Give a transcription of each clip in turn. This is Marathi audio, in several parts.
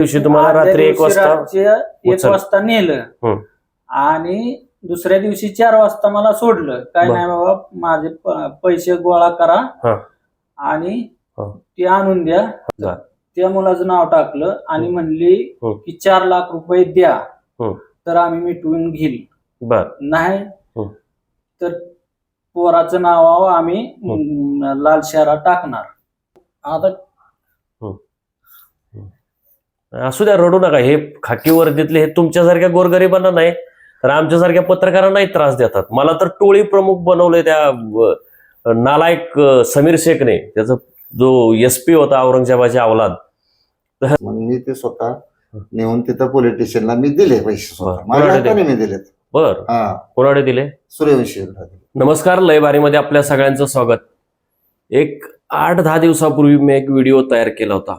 दिवशी तुम्हाला आदल्या रात्री एक दिवशी वाजता एक उचल. वाजता नेलं. आणि दुसऱ्या दिवशी चार वाजता मला सोडलं काय बर. नाही बाबा माझे प- पैसे गोळा करा. आणि हं. ते आणून द्या बर. त्या मुलाचं नाव टाकलं आणि. म्हणली. की चार लाख रुपये द्या. तर आम्ही मिटवून घेईल बर नाही हं. तर पोराचं नाव आम्ही अं, लाल शहरात टाकणार आता असू द्या रडू नका. हे खाकी वर्दीतले हे तुमच्यासारख्या गोरगरिबांना नाही तर आमच्यासारख्या पत्रकारांनाही त्रास देतात. मला तर टोळी प्रमुख बनवले त्या नालायक समीर शेखने. त्याचा जो एस पी होता औरंगजेबाच्या अवलाद. मी ते स्वतः नेऊन तिथं पोलीस स्टेशनला मी दिले पैसे मी दिलेत. बर. कोणाकडे दिले? सूर्यवंशी दिले नमस्कार लयबारीमध्ये आपल्या सगळ्यांचं स्वागत. एक आठ दहा दिवसापूर्वी मी एक व्हिडिओ तयार केला होता.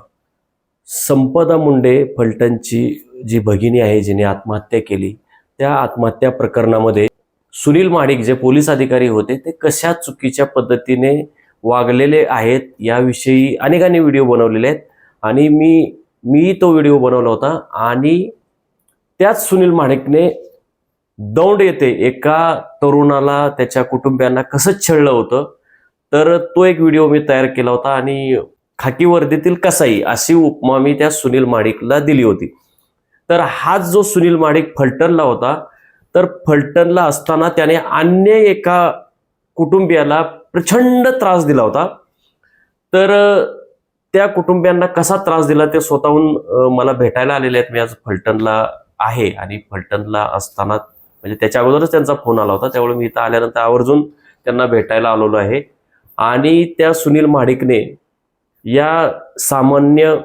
संपदा मुंडे फलटणची जी भगिनी आहे जिने आत्महत्या केली त्या आत्महत्या प्रकरणामध्ये सुनील माडिक जे पोलीस अधिकारी होते ते कशा चुकीच्या पद्धतीने वागलेले आहेत याविषयी अनेकांनी व्हिडिओ बनवलेले आहेत. आणि मी मी तो व्हिडिओ बनवला होता आणि त्याच सुनील माणिकने दौंड येथे एका तरुणाला त्याच्या कुटुंबियांना कसं छळलं होतं तर तो एक व्हिडिओ मी तयार केला होता आणि खाकी वर्दीतील कसाई अशी उपमा मी त्या सुनील माडिकला दिली होती. तर हाच जो सुनील माडिक फलटणला होता तर फलटणला असताना त्याने अन्य एका कुटुंबियाला प्रचंड त्रास दिला होता. तर त्या कुटुंबियांना कसा त्रास दिला ते स्वतःहून मला भेटायला आलेले आहेत. मी आज फलटणला आहे आणि फलटणला असताना म्हणजे त्याच्या अगोदरच त्यांचा फोन आला होता. त्यामुळे मी इथं आल्यानंतर आवर्जून त्यांना भेटायला आलेलो आहे. आणि त्या सुनील महाडिकने या सामान्य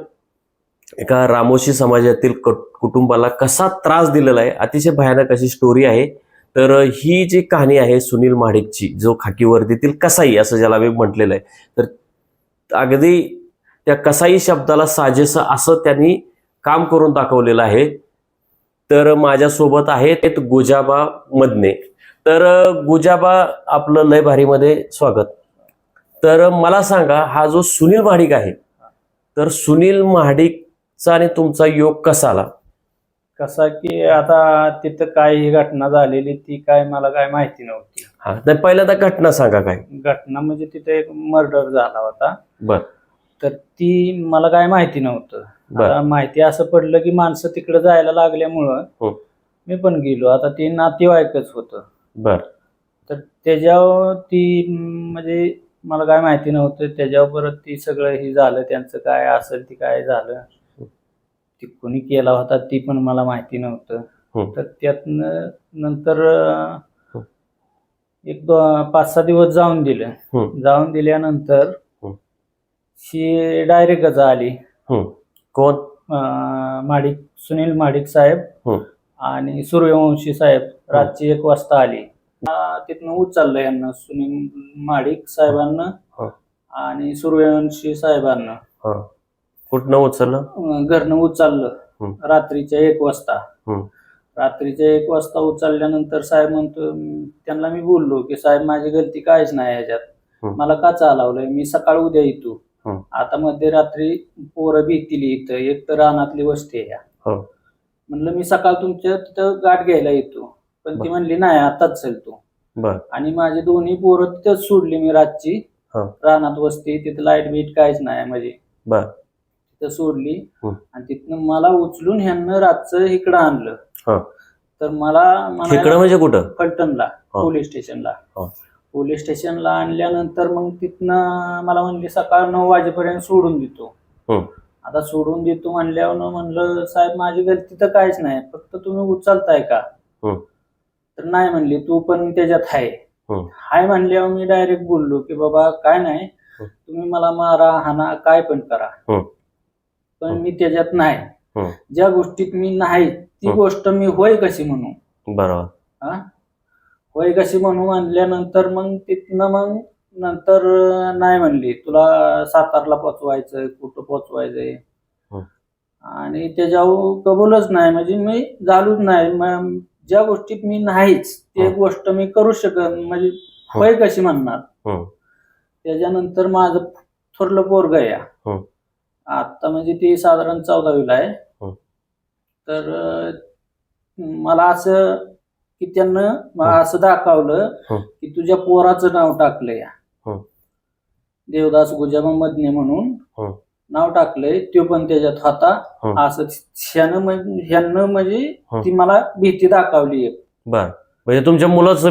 एका रामोशी समाजातील कट- कुटुंबाला कसा त्रास दिलेला आहे अतिशय भयानक अशी स्टोरी आहे. तर ही जी कहाणी आहे सुनील महाडिकची जो खाकी वर्दीतील कसाई असं ज्याला मी म्हटलेलं आहे तर अगदी त्या कसाई शब्दाला साजेसं असं त्यांनी काम करून दाखवलेलं आहे. तर माझ्यासोबत आहेत गुजाबा मदने. तर गुजाबा आपलं लय भारीमध्ये स्वागत. तर मला सांगा हा जो सुनील महाडिक आहे तर सुनील महाडिकचा आणि तुमचा योग कसा आला? कसा की आता तिथं काय ही घटना झालेली ती काय मला काय माहिती नव्हती. हा नाही पहिल्यांदा घटना सांगा काय. घटना म्हणजे तिथे एक मर्डर झाला होता. बर. तर ती मला काय माहिती नव्हतं. बर. आता माहिती असं पडलं की माणसं तिकडे जायला लागल्यामुळं हो. मी पण गेलो. आता ती नातेवाईकच होतं. बर. तर त्याच्यावर ती म्हणजे मला काय माहिती नव्हतं त्याच्यावर परत ती सगळं हे झालं त्यांचं काय असेल ती काय झालं ती कोणी केला होता ती पण मला माहिती नव्हतं. तर त्यातनं नंतर अं. एक दो पाच सहा दिवस जाऊन दिलं. जाऊन दिल्यानंतर हं. शी डायरेक्टच आली हम्म. कोण अं, माडिक सुनील माडिक साहेब. आणि सूर्यवंशी साहेब रातची एक वाजता आली तिथनं उचललं यांना सुनील माडिक साहेबांना हं. आणि सूर्यवंशी साहेबांना हा कुठनं उचललं अं, घरनं उचललं. रात्रीच्या एक वाजता. रात्रीच्या एक वाजता उचलल्यानंतर साहेब म्हणतो त्यांना मी बोललो की साहेब माझी गलती काहीच नाही याच्यात. मला का चालवलंय मी सकाळ उद्या येतो. आता मध्यरात्री पोरं भीतील इथं एक तर रानातली वस्ती आहे हो. म्हणलं मी सकाळ तुमच्या तिथं गाठ घ्यायला येतो पण ती. म्हणली नाही आताच चल तू बर आणि माझी दोन्ही पोरं तिथंच सोडली मी रातची हं. रानात वस्ती तिथं लाइट बीट काहीच नाही म्हणजे बर तिथं सोडली हं. आणि तिथनं मला उचलून ह्यांना रातचं इकडं आणलं हं. तर मला म्हणायला- इकडं म्हणजे कुठं फलटणला. पोलीस स्टेशनला हं. पोलीस स्टेशनला आणल्यानंतर मग तिथनं मला म्हणली सकाळ नऊ वाजेपर्यंत सोडून देतो हं. आता सोडून देतो म्हणल्यावर म्हणलं साहेब माझी गलती तर काहीच नाही फक्त तुम्ही उचलताय का हं. नाही म्हणली तू पण त्याच्यात आहे हं. हाय म्हणल्यावर मी डायरेक्ट बोललो की बाबा काय नाही हं. तुम्ही मला मारा हाना काय पण करा हं. पण. मी त्याच्यात नाही हं. ज्या गोष्टीत मी नाही ती. गोष्ट मी होय कशी म्हणू बरोबर हा होय कशी म्हणू म्हणल्यानंतर मग तिथनं मग नंतर नाही म्हणली तुला सातारला पोचवायचं कुठं पोचवायचंय. आणि त्याच्यावर कबूलच नाही म्हणजे मी झालोच नाही ज्या गोष्टीत मी नाहीच ते हं. गोष्ट मी करू शकत म्हणजे होय कशी म्हणणार हं. त्याच्यानंतर माझं थोरलं पोरग या हं. आता म्हणजे ती साधारण चौदावीला आहे हं. तर अं, मला असं की त्यांना मला हं. असं दाखवलं हं. की तुझ्या पोराचं नाव टाकलं या हं. देवदास गुजाबा मदने म्हणून हं. नाव टाकलंय तो पण त्याच्यात होता हं. असं ह्यानं म्हणजे ह्यानं म्हणजे हं. ती मला भीती दाखवली एक. बर म्हणजे तुमच्या मुलाचं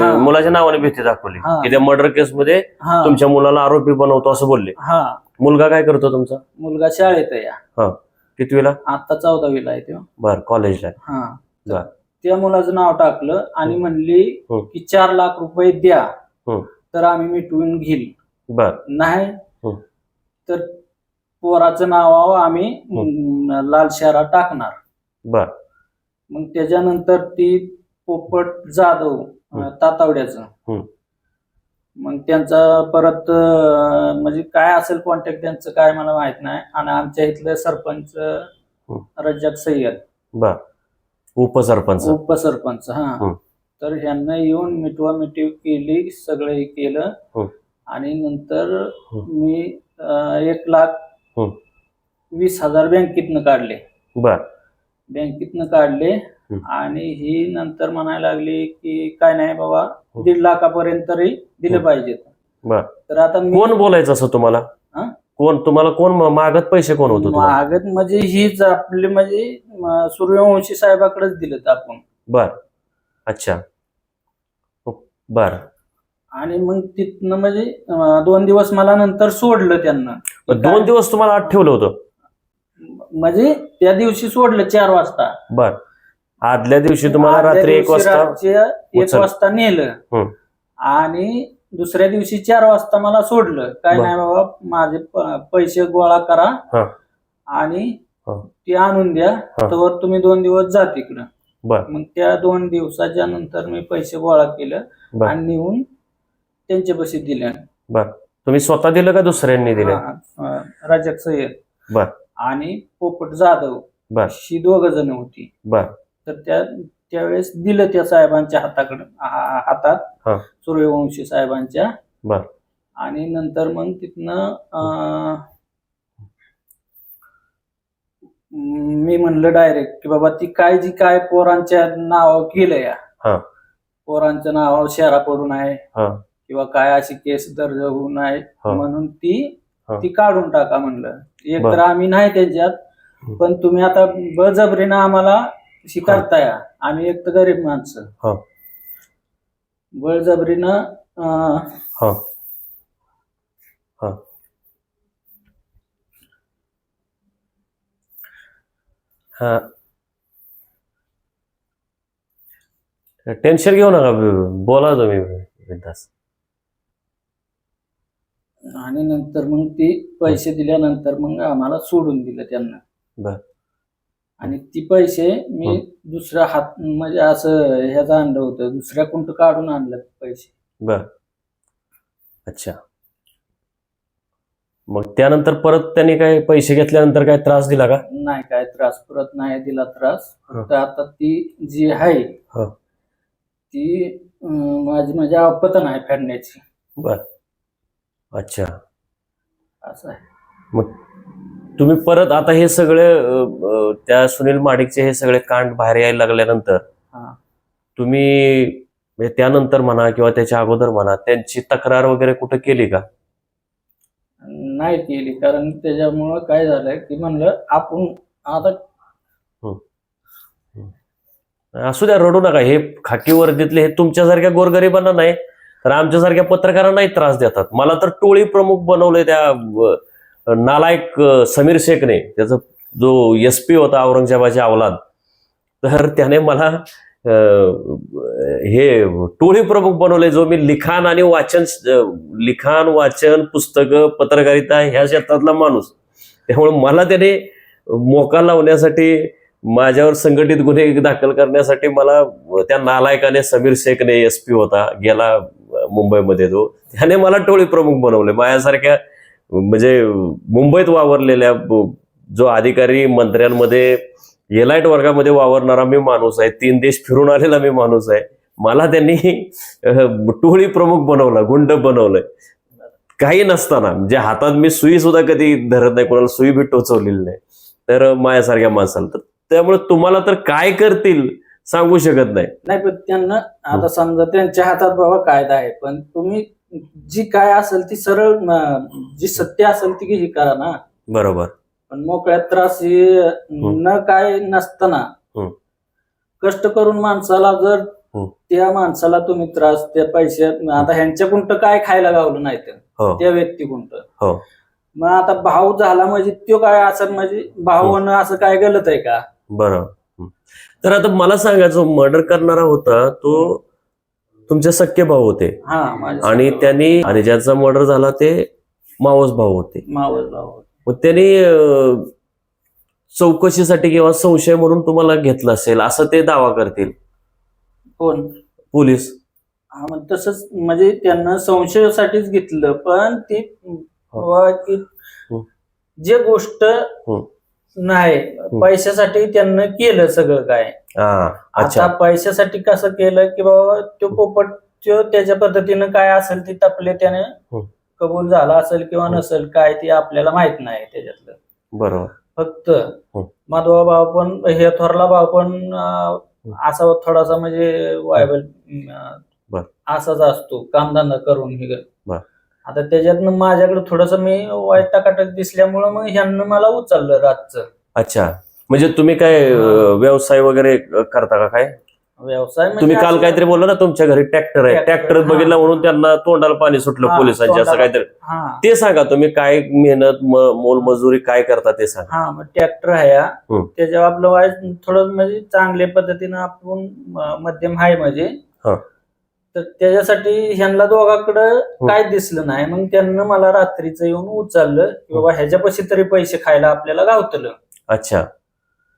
हा. मुलाच्या नावाने भीती दाखवली हा. की त्या मर्डर केस मध्ये हा तुमच्या मुलाला आरोपी बनवतो असं बोलले हा मुलगा काय करतो तुमचा मुलगा शाळेत आहे या कितवीला आता चौदावीला आहे तो बर कॉलेजला. हा तर. त्या मुलाचं नाव टाकलं आणि. म्हणली. की चार लाख रुपये द्या. तर आम्ही मिटवून घेईल बर नाही. तर पोराचं नाव आम्ही अं, लाल शहरात टाकणार. बर. मग त्याच्यानंतर ती पोपट जाधव अं, हं. तातावड्याचं. हं. मग त्यांचा परत अं, म्हणजे काय असेल कॉन्टॅक्ट त्यांचं काय मला माहीत नाही. आणि आमच्या इथले सरपंच रज्जाक सय्यद. बर. उपसरपंच. उपसरपंच हा. हं. तर ह्यांना येऊन मिटवा मिटव केली सगळं हे केलं. हं. आणि नंतर हं. मी अं, एक लाख हं. वीस हजार बँकेतनं काढले. बर. बँकेतनं काढले हं. आणि ही नंतर म्हणायला लागली की काय नाही बाबा हं. दीड लाखापर्यंत तरी दिले हं. पाहिजेत बर. तर आता मी कोण बोलायचं असं तुम्हाला? हा? कोण? तुम्हाला कोण म- मागत पैसे कोण होतो तुम्हाला? मागत म्हणजे हीच आपली म्हणजे सूर्यवंशी साहेबाकडेच दिलेत आपण. बर. अच्छा. बर. आणि मग तिथनं म्हणजे अं, दोन दिवस मला नंतर सोडलं त्यांना दोन दिवस तुम्हाला आत ठेवलं होतं म्हणजे त्या दिवशी सोडलं चार वाजता बर आदल्या दिवशी तुम्हाला आदल्या रात्री एक दिवशी वाजता रातच्या एक. वाजता नेलं. आणि दुसऱ्या दिवशी चार वाजता मला सोडलं काय बर. नाही बाबा माझे प- पैसे गोळा करा. आणि हं. ते आणून द्या हं. तर तुम्ही दोन दिवस जा तिकडं बर मग त्या दोन दिवसाच्या नंतर मी पैसे गोळा केलं बर आणि नेऊन त्यांच्या पैसे दिले. बर. तुम्ही स्वतः दिलं का दुसऱ्यांनी दिलं? हा, अं, राजक सय्यद बर. आणि पोपट जाधव बर. ही दोघ जण होती. बर. तर त्या त्यावेळेस दिलं त्या साहेबांच्या हाताकडे हा- हातात हा. सूर्यवंशी साहेबांच्या. बर. आणि नंतर मग तिथनं अं, मी म्हणलं डायरेक्ट की बाबा ती काय जी काय पोरांच्या नाव केलं या. हा. पोरांचं नाव शहरा पडून आहे. हा. किंवा काय अशी केस दर्ज होऊ नये हा. म्हणून ती हा. ती काढून टाका म्हणलं एक बर. तर आम्ही नाही त्याच्यात हं. पण तुम्ही आता बळजबरीनं आम्हाला शिकारताय आम्ही एक तर गरीब माणसं हा बळजबरीनं अं, हा हा हा टेन्शन घेऊ नका बोला तुम्ही बिनधास्त. आणि नंतर मग ती पैसे दिल्यानंतर मग आम्हाला सोडून दिलं त्यांना. बर. आणि ती पैसे मी. दुसऱ्या हात म्हणजे असं ह्याचं आणलं होतं दुसऱ्या कुंट काढून आणलं पैसे. बर. अच्छा. मग त्यानंतर परत त्यांनी काय पैसे घेतल्यानंतर काय त्रास दिला का? नाही काय त्रास परत नाही दिला त्रास. फक्त आता ती जी आहे हं. ती माझी माझी आपत नाही फेडण्याची. बर. अच्छा. असं आहे. मग तुम्ही परत आता हे सगळे अ, त्या सुनील माडिकचे हे सगळे कांड बाहेर यायला लागल्यानंतर हा. तुम्ही म्हणजे त्यानंतर म्हणा किंवा त्याच्या अगोदर म्हणा त्यांची तक्रार वगैरे कुठे केली का? नाही केली कारण त्याच्यामुळं काय झालंय की म्हणलं आपण आता असू द्या रडू नका. हे खाकी वर्दीतले हे तुमच्यासारख्या गोरगरिबांना नाही. तर आमच्यासारख्या पत्रकारांनाही त्रास देतात. मला तर टोळी प्रमुख बनवले त्या नालायक समीर शेखने. त्याचा जो एस पी होता औरंगजेबाच्या अवलाद. तर त्याने मला हे टोळी प्रमुख बनवले जो मी लिखाण आणि वाचन लिखाण वाचन पुस्तकं पत्रकारिता ह्या क्षेत्रातला माणूस. त्यामुळे मला त्याने मोका लावण्यासाठी माझ्यावर संघटित गुन्हे दाखल करण्यासाठी मला त्या नालायकाने समीर शेखने एस पी होता गेला मुंबईमध्ये तो. त्याने मला टोळी प्रमुख बनवले. माझ्यासारख्या म्हणजे मुंबईत वावरलेल्या जो अधिकारी मंत्र्यांमध्ये एलाइट वर्गामध्ये वावरणारा मी माणूस आहे. तीन देश फिरून आलेला मी माणूस आहे. मला त्यांनी टोळी प्रमुख बनवला गुंड बनवलंय काही नसताना म्हणजे हातात मी सुई सुद्धा कधी धरत नाही कोणाला सुई बी टोचवलेली नाही. तर माझ्यासारख्या माणसाला. तर त्यामुळे तुम्हाला तर काय करतील सांगू शकत नाही. नाही पण त्यांना आता समजा त्यांच्या हातात बाबा कायदा आहे पण तुम्ही जी काय असेल ती सरळ अं, जी सत्य असेल ती ही करा ना. बरोबर. पण मोकळ्यात त्रास हे न काय नसताना हम्म. कष्ट करून माणसाला जर हम्म. त्या माणसाला तुम्ही त्रास त्या पैसे आता ह्यांच्या कुंट काय खायला गावलं नाही तर हो. त्या व्यक्ती कुंट हो. मग आता भाऊ झाला म्हणजे तो काय असं म्हणजे भाऊ होणं असं काय गलत आहे का? हं. तर आता मला सांगा जो मर्डर करणारा होता तो तुमचे सख्खे भाऊ होते. हा आणि त्यांनी आणि ज्यांचा मर्डर झाला ते मावस भाऊ होते. मावस भाऊ मग त्यांनी चौकशीसाठी किंवा संशय म्हणून तुम्हाला घेतलं असेल असं ते दावा करतील? कोण? पोलीस. हा मग तसंच म्हणजे त्यांना संशयासाठीच घेतलं पण ती की हं. जे गोष्ट नाही पैशासाठी त्यांना केलं सगळं काय हा अच्छा आता पैशासाठी कसं केलं की बाबा तो पोपट त्याच्या पद्धतीनं काय असेल ते तपले त्याने हं. कबूल झाला असेल किंवा हं. नसेल काय ते आपल्याला माहीत नाही त्याच्यातलं बरोबर फक्त हं. माधवा भाव पण हे थोरला भाव पण अं, असा थोडासा म्हणजे वायबल बर. असाच असतो कामधंदा करून हे बर. आता त्याच्यातनं माझ्याकडे थोडस मी वाईट टाकाटक दिसल्यामुळं मग ह्यांना मला उचललं रातचं अच्छा म्हणजे तुम्ही काय अं, व्यवसाय वगैरे करता का काय व्यवसाय म्हणजे तुम्ही काल असं- काहीतरी बोलला ना तुमच्या घरी ट्रॅक्टर आहे ट्रॅक्टर, हा. बघितला म्हणून त्यांना तोंडाला पाणी सुटलं हा, पोलिसांची असं तोंडाला. काहीतरी हा ते सांगा तुम्ही काय मेहनत म- मोलमजुरी काय करता ते सांगा हा मग ट्रॅक्टर आहे हा. हं. त्याच्यावर आपलं वाईट थोडं म्हणजे चांगल्या पद्धतीनं आपण मध्यम आहे म्हणजे हा. तर त्याच्यासाठी ह्यांना दोघाकडं काय दिसलं नाही मग त्यांना मला रात्रीचं येऊन उचललं की बाबा ह्याच्यापाशी तरी पैसे खायला आपल्याला गावतलं अच्छा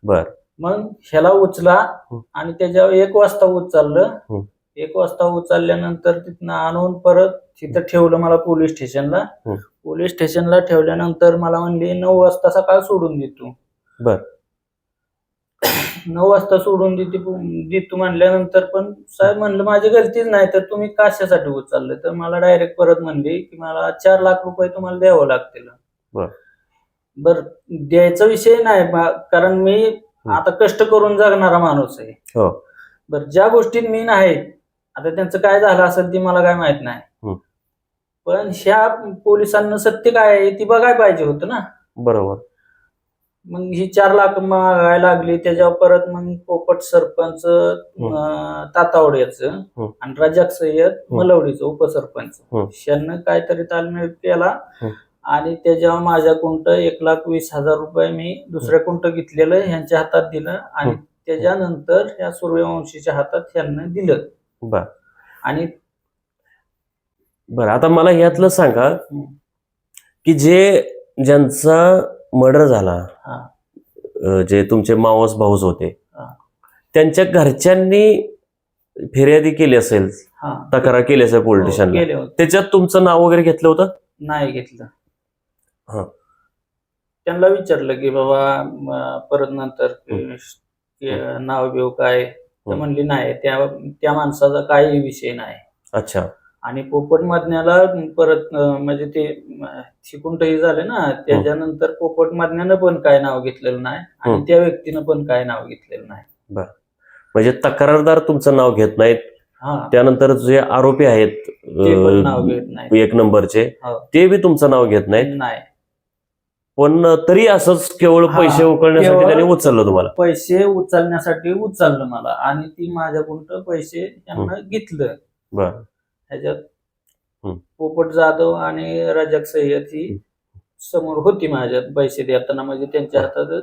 बर मग ह्याला उचला हं. आणि त्याच्यावर एक वाजता उचललं हं. एक वाजता उचलल्यानंतर तिथनं आणून परत तिथं ठेवलं मला पोलीस स्टेशनला हं. पोलीस स्टेशनला ठेवल्यानंतर मला म्हणली नऊ वाजता सकाळ सोडून देतो बर. नऊ वाजता सोडून देते देतो म्हणल्यानंतर पण साहेब म्हणलं माझी गलतीच नाही तर तुम्ही कशासाठी उचललं तर मला डायरेक्ट परत म्हणले की मला चार लाख रुपये तुम्हाला द्यावं लागतील. बर. बर द्यायचा विषय नाही बा- कारण मी आता कष्ट करून जगणारा माणूस आहे. हो. बर ज्या गोष्टीत मी नाही आता त्यांचं काय झालं असेल ती मला काय माहीत नाही. पण ह्या पोलिसांना सत्य काय आहे ती बघायला पाहिजे होतं ना. बरोबर. मग ही चार लाख मागायला लागली त्याच्यावर परत मग पोपट सरपंच अं, तातावड्याचं हं. आणि रजाक सय्यद हं. मलवडीचं उपसरपंच हं. यांना काहीतरी तालमेल केला हं. आणि त्याच्यावर माझ्या कुंट एक लाख वीस हजार रुपये मी दुसऱ्या कुंट घेतलेलं ह्यांच्या हातात दिलं आणि हं. त्याच्यानंतर ह्या सूर्यवंशीच्या हातात ह्यांना दिलं बर आणि बर आता मला यातलं सांगा हं. की जे ज्यांचा मर्डर झाला. हा. अं, जे तुमचे मावस भाऊस होते. हा. त्यांच्या घरच्यांनी फिर्यादी केली असेल हा. तक्रार केली असेल पोलीस हो, स्टेशनला गेले होते. त्याच्यात तुमचं नाव वगैरे घेतलं होतं? नाही घेतलं. हा. त्यांना विचारलं की बाबा म, परत नंतर की- नाव बिव काय. म्हणली नाही त्या त्या माणसाचा काही विषय नाही. अच्छा. आणि पोपट मधण्याला परत म्हणजे ते शिकुंटही झाले ना त्याच्यानंतर पोपट मधण्यानं पण काय नाव घेतलेलं नाही आणि हं. त्या व्यक्तीनं पण काय नाव घेतलेलं नाही. म्हणजे तक्रारदार तुमचं नाव घेत नाहीत. हा. त्यानंतर जे आरोपी आहेत नाव घेत नाही एक नंबरचे हो. ते बी तुमचं नाव घेत नाहीत? नाही. पण तरी असंच केवळ हा, पैसे उकळण्यासाठी केवळ- त्यांनी उचललं तुम्हाला? पैसे उचलण्यासाठी उचललं मला आणि ती माझ्याकडून पैसे त्यांना घेतलं. बर. ह्याच्यात. पोपट जाधव आणि रजक सय्यद ही. समोर होती माझ्यात पैसे देताना म्हणजे त्यांच्या. हातात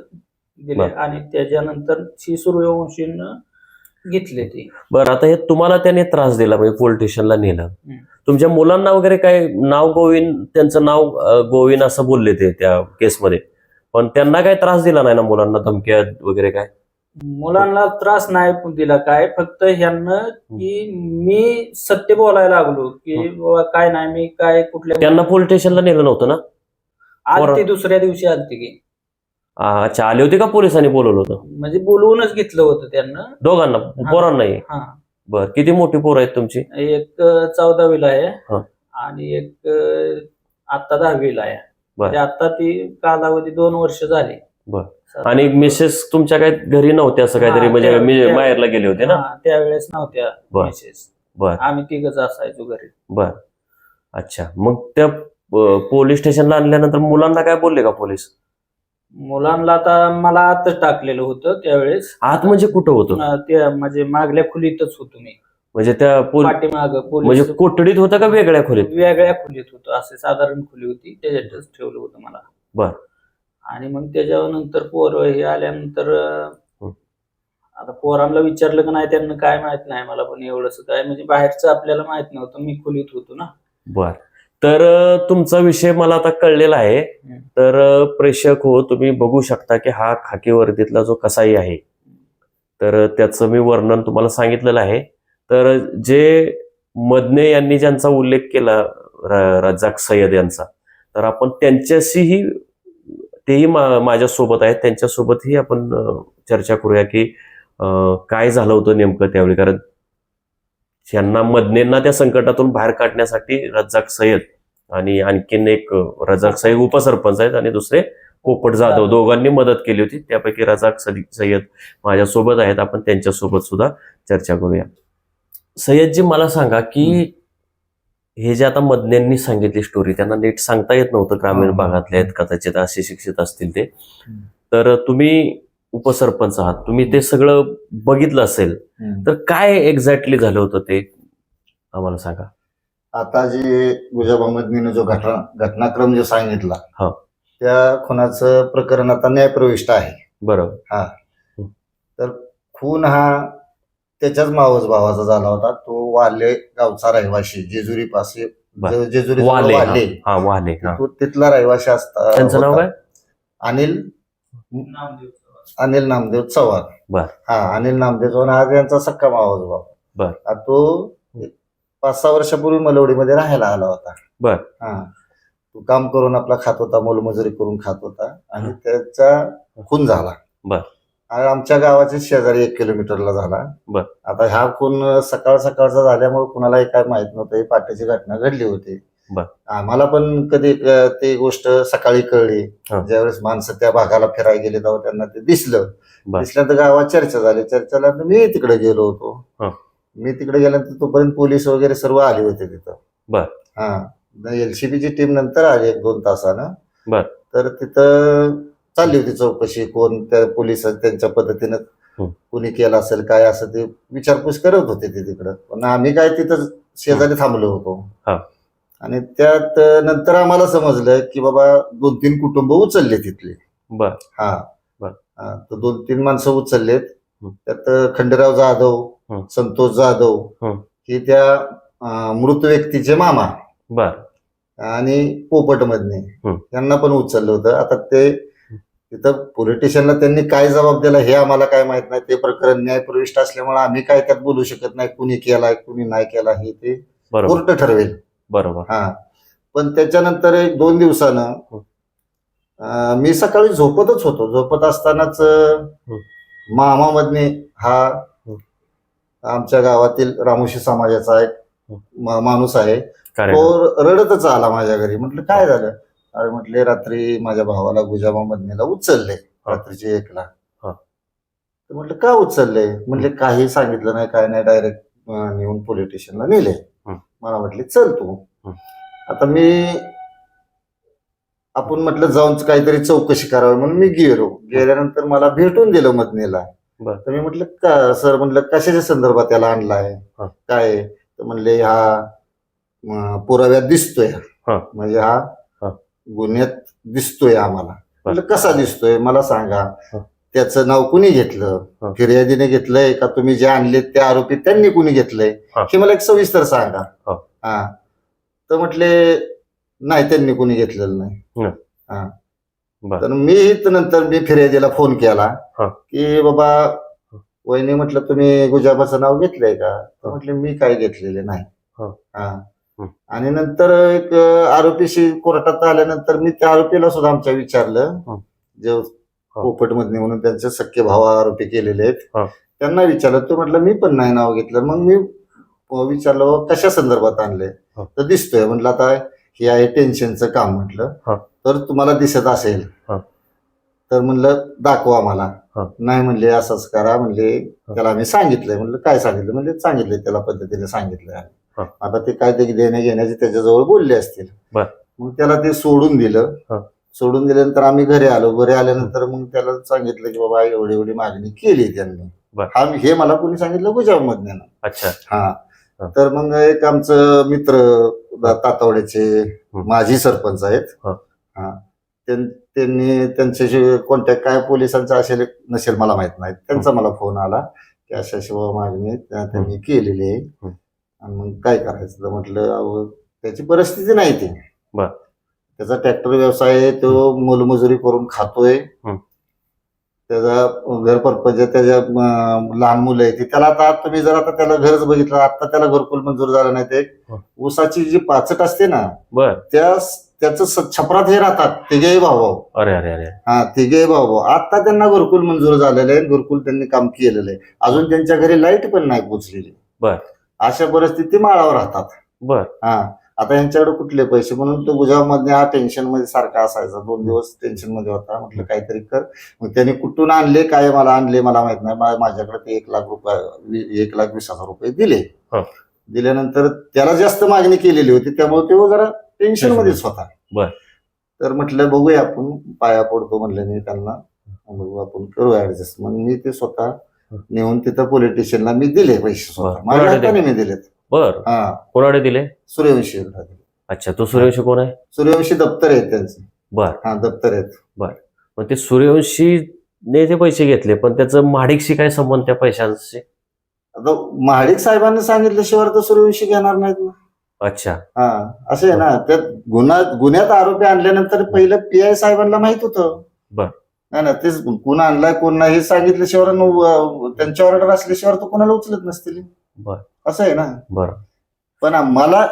दिले. आणि त्याच्यानंतर ही सूर्यवंशीनं घेतले ते बरं आता हे तुम्हाला त्याने त्रास दिला म्हणजे पोलीस स्टेशनला नेलं. तुमच्या मुलांना वगैरे काय नाव गोविंद त्यांचं नाव गोविंद असं बोलले ते त्या केसमध्ये पण त्यांना काय त्रास दिला नाही ना मुलांना धमक्या वगैरे काय मुलांना त्रास नाही दिला काय फक्त ह्यांना की मी सत्य बोलायला लागलो की बाबा काय नाही मी काय कुठल्या त्यांना पोलीस स्टेशनला नेलं नव्हतं ना? आलती दुसऱ्या दिवशी आलती की. आ, अच्छा आले होते का पोलिसांनी बोलवलं होतं? म्हणजे बोलवूनच घेतलं होतं त्यांना. दोघांना पोरांना नाही हा. बर किती मोठी पोरं आहेत तुमची? एक चौदावीला आहे हा. आणि एक आता दहावीला आहे. बर. म्हणजे आता ती कालावधी दोन वर्ष झाली. आणि मिसेस तुमच्या काय घरी नव्हत्या असं काहीतरी? म्हणजे त्या- मी त्या- माहेरला गेले होते ना? त्यावेळेस नव्हत्या बर. मिसेस बर. आम्ही तिघच असायचो घरी. बर. अच्छा मग त्या पोलीस स्टेशनला आणल्यानंतर मुलांना काय बोलले का पोलीस मुलांना आता मला आतच टाकलेलं होतं त्यावेळेस. आत म्हणजे कुठं होतं? अं, ते म्हणजे मागल्या खोलीतच होतो मी. म्हणजे त्या पाठीमाग म्हणजे कोठडीत होतं का वेगळ्या खोलीत? वेगळ्या खोलीत होतो असे साधारण खोली होती. त्याच्यातच ठेवलं होतं मला. बर. आणि मग त्याच्यानंतर पोर हे आल्यानंतर. आता पोरांना विचारलं का नाही त्यांना काय माहीत नाही मला पण एवढंच काय म्हणजे बाहेरचं आपल्याला माहीत नव्हतं मी खोलीत होतो ना. बर. तर तुमचा विषय मला आता कळलेला आहे. तर प्रेक्षक हो तुम्ही बघू शकता की हा खाकी वर्दीतला जो कसाई आहे तर त्याचं मी वर्णन तुम्हाला सांगितलेलं आहे. तर जे मदने यांनी ज्यांचा उल्लेख केला रजाक सय्यद यांचा तर आपण त्यांच्याशीही तेही मा- माझ्यासोबत आहेत. त्यांच्यासोबतही आपण चर्चा करूया की काय झालं होतं नेमकं त्यावेळी? कारण यांना मदनेंना त्या संकटातून बाहेर काढण्यासाठी रज्जाक सय्यद आणि आणखीन एक रजाक सय्यद उपसरपंच आहेत आणि दुसरे पोपट जाधव दोघांनी मदत केली होती. त्यापैकी रजाक सदी- सय्यद माझ्यासोबत आहेत. आपण त्यांच्यासोबत सुद्धा चर्चा करूया. सय्यदजी मला सांगा की हे जे आता मदनेंनी सांगितली स्टोरी त्यांना नीट सांगता येत नव्हतं ग्रामीण हा. भागातले आहेत कदाचित असे शिक्षित असतील ते. तर तुम्ही उपसरपंच आहात तुम्ही ते सगळं बघितलं असेल तर काय एक्झॅक्टली झालं होतं ते? आम्हाला सांगा. आता जे गुजाबामधनीनं जो घटना घटनाक्रम जो सांगितला हा. त्या खुनाचं प्रकरण आता न्यायप्रविष्ट आहे. बरोबर. खून हा त्याच्याच मावस भावाचा झाला होता तो वाले गावचा रहिवासी जेजुरी पासे बर. जेजुरी वाले हा. वाले हा वाले हा तो तिथला रहिवासी असता त्यांचं नाव होता. काय अनिल अनिल नामदेव चव्हाण बर. हा अनिल नामदेव चव्हाण हा त्यांचा सक्का मावस भाऊ बर. आ तो पाच सहा वर्षापूर्वी मलवडीमध्ये राहायला आला होता बर. हा तो काम करून आपला खात होता मोलमजुरी करून खात होता आणि त्याचा खून झाला बर. आणि आमच्या गावाच्या शेजारी एक किलोमीटरला झाला बर. आता हा खून सकाळ सकाळचा झाल्यामुळे कुणालाही काय माहीत नव्हतं ही पाठीची घटना घडली होती बर. आम्हाला पण कधी क- ती गोष्ट सकाळी कळली हा. ज्यावेळेस माणसं त्या भागाला फिरायला गेले तेव्हा त्यांना ते दिसलं बर. दिसल्यानंतर गावात चर्चा झाली चर्चेला मी तिकडे गेलो होतो. मी तिकडे गेल्यानंतर तोपर्यंत पोलीस वगैरे सर्व आले होते तिथं बर. हा एलसीबीची टीम नंतर आली एक दोन तासानं बर. तर तिथं चालली होती चौकशी कोण त्या पोलीस त्यांच्या पद्धतीनं हं. कुणी केलं असेल काय असं ते विचारपूस करत होते ते तिकडं पण आम्ही काय तिथं शेजारी थांबलो होतो हा. आणि त्यात नंतर आम्हाला समजलं की बाबा दोन तीन कुटुंब उचलले तिथले बर हा बर. तर दोन तीन माणसं उचललेत. त्यात खंडेराव जाधव. संतोष जाधव हं. त्या मृत व्यक्तीचे मामा बर आणि पोपट मधने हं. यांना पण उचललं होतं आता ते तिथं पोलीस स्टेशनला त्यांनी काय जबाब दिला हे आम्हाला काय माहीत नाही. ते प्रकरण न्यायप्रविष्ट असल्यामुळे आम्ही काय त्यात बोलू शकत नाही कुणी केलाय कुणी नाही केला हे ते बरोबर. कोर्ट ठरवेल. बरोबर. हा. पण त्याच्यानंतर एक दोन दिवसानं अं, मी सकाळी झोपतच होतो. झोपत असतानाच अं, मामामधने हा आमच्या गावातील रामोशी समाजाचा एक मा- माणूस आहे. तो रडतच आला माझ्या घरी. म्हटलं काय झालं? अरे म्हटले रात्री माझ्या भावाला गुजामा मधनेला उचलले रात्रीचे एकला. तर म्हटलं का उचलले म्हटले काही सांगितलं नाही काय नाही डायरेक्ट नेऊन पोलीस स्टेशनला नेले. मला म्हटले चल तू. आता मी आपण म्हटलं जाऊन काहीतरी चौकशी करावी म्हणून मी गेलो गेल्यानंतर मला भेटून दिलं मदनेला. तर मी म्हटलं का सर म्हटलं कशाच्या संदर्भात त्याला आणलाय. काय? तर म्हणले हा पुराव्यात दिसतोय. म्हणजे हा. गुन्ह्यात दिसतोय आम्हाला. म्हटलं कसा दिसतोय? मला सांगा. त्याचं नाव कुणी हा. घेतलं फिर्यादीने घेतलंय का? तुम्ही जे आणले त्या आरोपी त्यांनी कुणी घेतलंय? हा. हे मला एक सविस्तर सांगा. हा. हा. तर म्हटले नाही त्यांनी कुणी घेतलेलं नाही. बर. तर मी नंतर मी फिर्यादीला फोन केला हा. की बाबा वहिनी म्हटलं तुम्ही गुजाबाचं नाव घेतलंय का? म्हटले मी काय घेतलेले नाही. हा. आणि नंतर एक आरोपीशी कोर्टात आल्यानंतर मी त्या आरोपीला सुद्धा आमच्या विचारलं. जे पोपट मधने म्हणून त्यांचे सख्खे भाव आरोपी केलेले आहेत. त्यांना विचारलं. तो म्हटलं मी पण नाही नाव घेतलं. मग मी विचारलं "बाबा, कशा संदर्भात आणले. तर दिसतोय. म्हटलं आता हे आहे टेन्शनचं काम म्हटलं. तर तुम्हाला दिसत असेल. तर म्हणलं दाखवा मला. नाही म्हणले असंच करा. म्हणले त्याला आम्ही सांगितलंय. म्हणलं काय सांगितलं? म्हणजे सांगितलंय त्याला पद्धतीने सांगितलंय. हा. आता ते काय ते देण्या घेण्याचे त्याच्याजवळ बोलले असतील. बर. मग त्याला ते सोडून दिलं. हा. सोडून दिल्यानंतर आम्ही घरी आलो. घरी आल्यानंतर मग त्याला सांगितलं की बाबा एवढी एवढी मागणी केली त्यांनी. बर. हा हे मला कोणी सांगितलं? गुजरात मधनं अच्छा. हा. हा. तर मग एक आमचं मित्र दा- तातवड्याचे माजी सरपंच आहेत. हा. हा. त्यां- त्यांनी त्यांच्याशी कॉन्टॅक्ट काय पोलिसांचा असेल नसेल मला माहीत नाही. त्यांचा मला फोन आला की अशा शिवा मागणी त्या- त्यांनी केलेली आहे. हम्म. आणि मग काय करायचं? तर म्हटलं अहो त्याची परिस्थिती नाही ती. बर. त्याचा ट्रॅक्टर व्यवसाय आहे तो मोलमजुरी करून खातोय. त्याचा घर परपंच त्याच्या अं, लहान मुलं आहे ती त्याला आता तुम्ही जर आता त्याला घरच बघितलं आता त्याला घरकुल मंजूर झालं नाही ते. हं. ऊसाची जी पाचट असते ना बर. त्या त्याचं स- छपरात हे राहतात तिघेही भाऊ. भाऊ अरे अरे अरे. हा तिघेही भाऊ भाऊ. आता त्यांना घरकुल मंजूर झालेलं आहे घरकुल त्यांनी काम केलेलं आहे. अजून त्यांच्या घरी लाइट पण नाही पोचलेली. बर. अशा परिस्थिती माळावर राहतात. बर. हा. आता यांच्याकडे कुठले पैसे? म्हणून तो गुजरातमध्ये हा टेन्शनमध्ये सारखा असायचा. दोन दिवस टेन्शनमध्ये होता. म्हटलं काहीतरी कर. मग त्यांनी कुठून आणले काय मला आणले मला माहीत नाही. माझ्याकडे ते एक लाख रुपये एक लाख वीस हजार रुपये दिले. दिल्यानंतर त्याला जास्त मागणी केलेली होती. त्यामुळे तो जरा टेन्शन मध्येच होता. बर. तर म्हटलं बघूया आपण. पाया पडतो म्हणलं मी त्यांना बघू आपण करू ऍडजस्ट मग मी ते स्वतः नेऊन तिथं पोलीस स्टेशनला मी दिले पैसे स्वतः. बर. माझ्या कोणाकडे हाताने मी दिलेत. बर. हा. कोणाकडे दिले? सूर्यवंशी दिले. अच्छा तो सूर्यवंशी कोण आहे? सूर्यवंशी दप्तर आहेत त्यांचे. बर. हा दप्तर आहेत. मग ते सूर्यवंशीने ते पैसे घेतले पण त्याचं महाडिकशी काय संबंध त्या पैशांशी? आता महाडिक साहेबांनी सांगितल्याशिवाय तर सूर्यवंशी घेणार नाहीत ना. अच्छा. हा असं आहे ना त्यात गुन्हा गुन्ह्यात आरोपी आणल्यानंतर पहिलं पी आय साहेबांना माहीत होतं. बर. नाही ना तेच कोण आणलाय कोण नाही हे सांगितल्याशिवाय न- त्यांची ऑर्डर असल्याशिवाय तर कोणाला उचलत नसतील बर असं आहे ना बर पण मला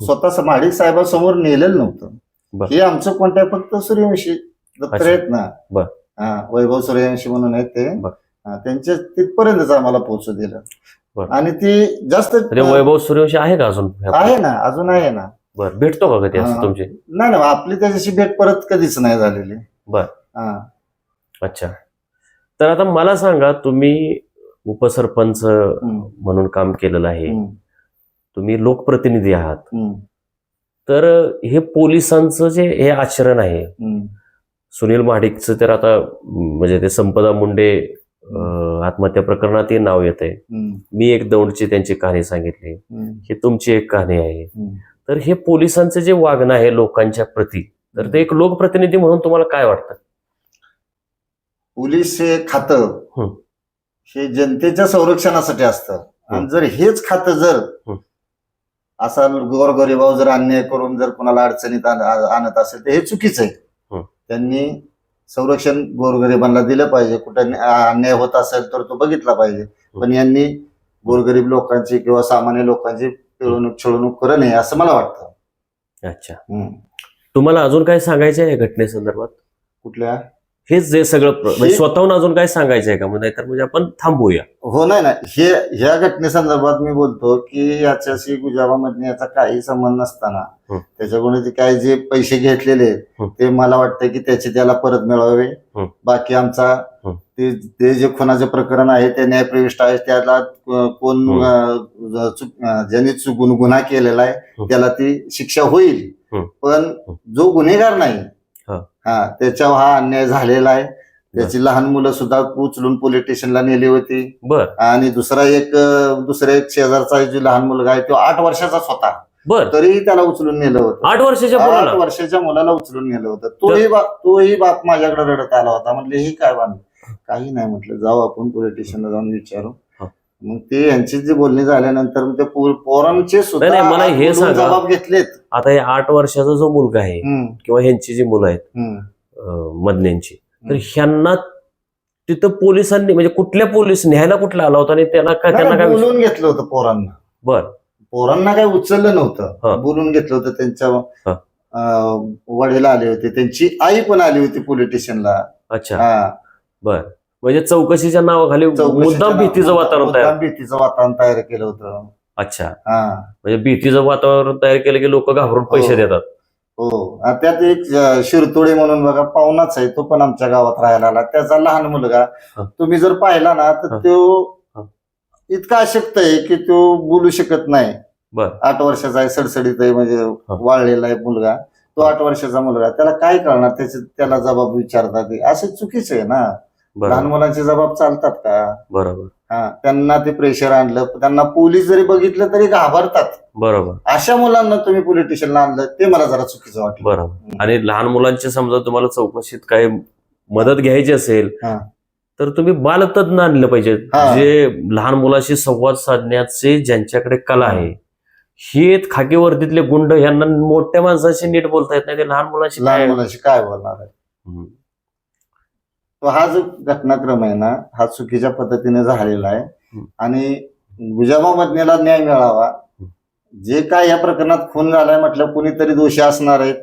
स्वतः महाडिक साहेबांसमोर नेलेलं नव्हतं बर. हे आमचं कॉन्टॅक्ट फक्त सूर्यवंशी दप्तर अच्छा. आहेत ना बर. हा वैभव सूर्यवंशी म्हणून आहेत ते बर. हा, त्यांच्या तिथपर्यंतच आम्हाला पोहोचू दिलं बर. आणि ती जास्त वैभव सूर्यवंशी आहे का अजून आहे ना अजून आहे ना बर भेटतो का कधी असं हा. तुमचे नाही ना आपली त्याच्याशी भेट परत कधीच नाही झालेली बर. हा अच्छा. तर आता मला सांगा तुम्ही उपसरपंच म्हणून काम केलेलं आहे. तुम्ही लोकप्रतिनिधी आहात. तर हे पोलिसांचं जे हे आचरण आहे सुनील महाडिकचं तर आता म्हणजे ते संपदा मुंडे आत्महत्या प्रकरणातही नाव येत आहे मी एक दौंडची त्यांची कहाणी सांगितली. ही तुमची एक कहाणी आहे. तर हे पोलिसांचं जे वागणं आहे लोकांच्या प्रती तर ते एक लोकप्रतिनिधी म्हणून तुम्हाला काय वाटतं? पोलीस हे खातं. हे. जनतेच्या संरक्षणासाठी असतं. आणि जर हेच खातं जर. असा गोरगरिबाव जर अन्याय करून जर कोणाला अडचणीत आणत असेल तर हे चुकीचं आहे. त्यांनी संरक्षण गोरगरिबांना दिलं पाहिजे. कुठं अन्या- अन्याय होत असेल तर तो बघितला पाहिजे. पण यांनी गोरगरीब लोकांची किंवा सामान्य लोकांची पिळवणूक छळवणूक करू नये असं मला वाटतं. अच्छा. तुम्हाला अजून काय सांगायचं आहे या घटनेसंदर्भात? कुठल्या? हेच जे सगळं म्हणजे स्वतःहून अजून काय सांगायचं आहे का म्हणजे नाहीतर म्हणजे आपण थांबूया हो नाही ना हे ह्या घटनेसंदर्भात मी बोलतो की याच्याशी गुजाबामधने याचा काही संबंध नसताना. त्याच्याकडून ते काय जे पैसे घेतलेले. ते मला वाटतं की त्याचे त्याला परत मिळावे. बाकी आमचा. ते जे खुनाचे प्रकरण आहे ते न्यायप्रविष्ट आहे त्याला कोण ज्यांनी चुकून गुन्हा केलेला आहे. त्याला ती शिक्षा होईल. पण. जो गुन्हेगार नाही हा. त्याच्यावर हा अन्याय झालेला आहे. त्याची लहान मुलं सुद्धा उचलून पोलीस स्टेशनला नेली होती. बर. आणि दुसरा एक दुसरा एक शेजारचा जो लहान मुलगा आहे तो आठ वर्षाचाच होता बर. तरीही त्याला उचलून नेलं होतं. आठ वर्षाच्या आठ मुलाला? वर्षाच्या मुलाला उचलून नेलं होतं. तोही बा तोही बाप माझ्याकडे रडत आला होता. म्हटले हे काय बांध काही नाही म्हटलं जाऊ आपण पोलीस स्टेशनला जाऊन विचारू. मग ते यांची जी बोलणी झाल्यानंतर मग ते पोर- पोरांचे सुद्धा नाही, मला हे बोलून सांगा. जबाब घेतलेत आता हे आठ वर्षाचा जो मुलगा आहे हम्म, किंवा ह्यांची जी मुलं आहेत हम्म. अं, मदन्यांची तर ह्यांना तिथं पोलिसांनी म्हणजे कुठल्या पोलीस न्यायला कुठला आला होता आणि त्यांना काय नाही, त्यांना काय विषय- बोलून घेतलं होतं पोरांना बर पोरांना काही उचललं हा. नव्हतं बोलून घेतलं होतं त्यांच्या हा. अं, वडील आले होते त्यांची आई पण आली होती पोलीस स्टेशनला अच्छा हा. बर म्हणजे चौकशीच्या नावाखाली मुद्दाम भीतीचं वातावरण तयार. भीतीचं वातावरण तयार केलं होतं. अच्छा. हा. म्हणजे भीतीचं वातावरण तयार केलं की लोक घाबरून पैसे हो. देतात. हो. त्यात एक शिरतोडे म्हणून बघा पाहुणाच आहे तो पण आमच्या गावात राहायला आला. त्याचा लहान मुलगा. तुम्ही जर पाहिला ना तर. तो. इतका अशक्त आहे की तो बोलू शकत नाही. आठ वर्षाचा आहे सडसडीत आहे म्हणजे वाळलेला आहे मुलगा. तो आठ वर्षाचा मुलगा. त्याला काय कळणार? त्याचे त्याला जबाब विचारतात. असं चुकीचं आहे ना. लहान मुलांचे जबाब चालतात का? बरोबर. हा त्यांना ते प्रेशर आणलं त्यांना पोलीस जरी बघितलं तरी घाबरतात. बरोबर. अशा मुलांना तुम्ही पोलीस स्टेशनला आणलं ते मला जरा चुकीचं वाटलं. बरोबर. आणि लहान मुलांची समजा तुम्हाला चौकशीत काय मदत घ्यायची असेल हा. तर तुम्ही बालतज्ञ आणलं पाहिजे. हा. जे लहान मुलाशी संवाद साधण्याचे ज्यांच्याकडे कला आहे हे खाकी वर्दीतले गुंड यांना मोठ्या माणसाशी नीट बोलता येत नाही ते लहान मुलाशी लहान काय मुलांशी काय बोलणार आहे? हम्म. तो हा जो घटनाक्रम आहे ना हा चुकीच्या पद्धतीने झालेला आहे. आणि मधनेला न्याय मिळावा जे काय या प्रकरणात खून झालाय म्हटलं कोणीतरी दोषी असणार आहेत.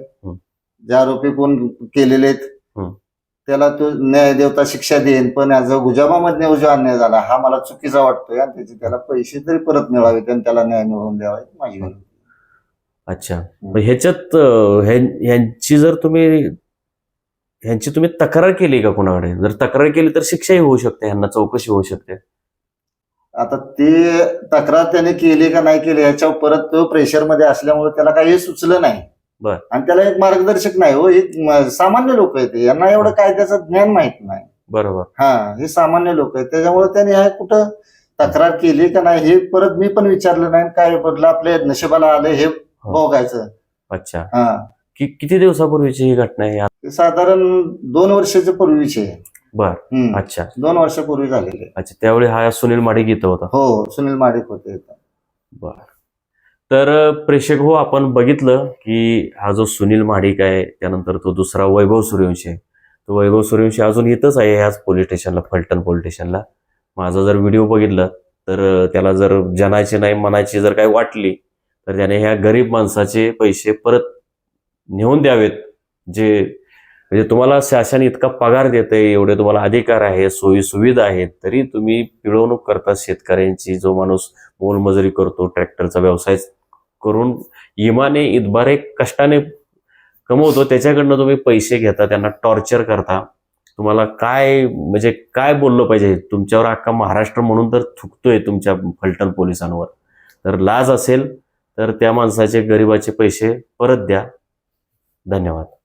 जे आरोपी कोण केलेले आहेत. त्याला तो न्याय देवता शिक्षा देईन पण याचा गुजामा मधने जो अन्याय झाला हा मला चुकीचा वाटतोय आणि त्याचे त्याला पैसे तरी परत मिळावेत आणि त्याला न्याय मिळवून द्यावा माझी. अच्छा ह्याच्यात अं, ह्यां- ह्यांची जर तुम्ही ह्यांची तुम्ही तक्रार केली का कोणाकडे? जर तक्रार केली तर शिक्षाही होऊ शकते ह्यांना चौकशी होऊ शकते. आता ते तक्रार त्याने केली का नाही केली याच्यावर परत तो प्रेशरमध्ये असल्यामुळे त्याला काही सुचलं नाही. बर. आणि त्याला एक मार्गदर्शक नाही हो एक म- सामान्य लोक आहेत. यांना एवढं कायद्याचं ज्ञान माहीत नाही. बरोबर. हा हे सामान्य लोक आहेत. त्याच्यामुळे त्याने ह्या कुठं तक्रार केली का नाही हे परत मी पण विचारलं नाही काय बदलं आपल्या नशिबाला आलं हे. बघायचं. अच्छा. हा. कि किती दिवसापूर्वीची ही घटना आहे साधारण दोन वर्षाच्या पूर्वीचे आहे. बर हम्म. अच्छा दोन वर्षापूर्वी झालेले आहे. अच्छा त्यावेळी हा सुनील माडिक इथं होता हो सुनील माडिक होते इथं. बर तर प्रेक्षक हो आपण बघितलं की हा जो सुनील महाडिक आहे त्यानंतर तो दुसरा वैभव सूर्यवंशी आहे तो वैभव सूर्यवंशी अजून इथंच आहे ह्याच पोलीस स्टेशनला फलटण पोलीस स्टेशनला माझा जर व्हिडिओ बघितलं तर त्याला जर जनाची नाही मनाची जर काही वाटली तर त्याने ह्या गरीब माणसाचे पैसे परत नेऊन द्यावेत. जे म्हणजे तुम्हाला शासन इतका पगार देते एवढे तुम्हाला अधिकार आहे सोयी सुविधा आहेत तरी तुम्ही पिळवणूक करता शेतकऱ्यांची जो माणूस मोलमजुरी करतो ट्रॅक्टरचा व्यवसाय करून इमाने इतबारे कष्टाने कमवतो त्याच्याकडनं तुम्ही पैसे घेता त्यांना टॉर्चर करता. तुम्हाला काय म्हणजे काय बोललं पाहिजे? तुमच्यावर अख्खा महाराष्ट्र म्हणून तर थुकतोय तुमच्या फलटण पोलिसांवर. तर लाज असेल तर त्या माणसाचे गरिबाचे पैसे परत द्या. धन्यवाद.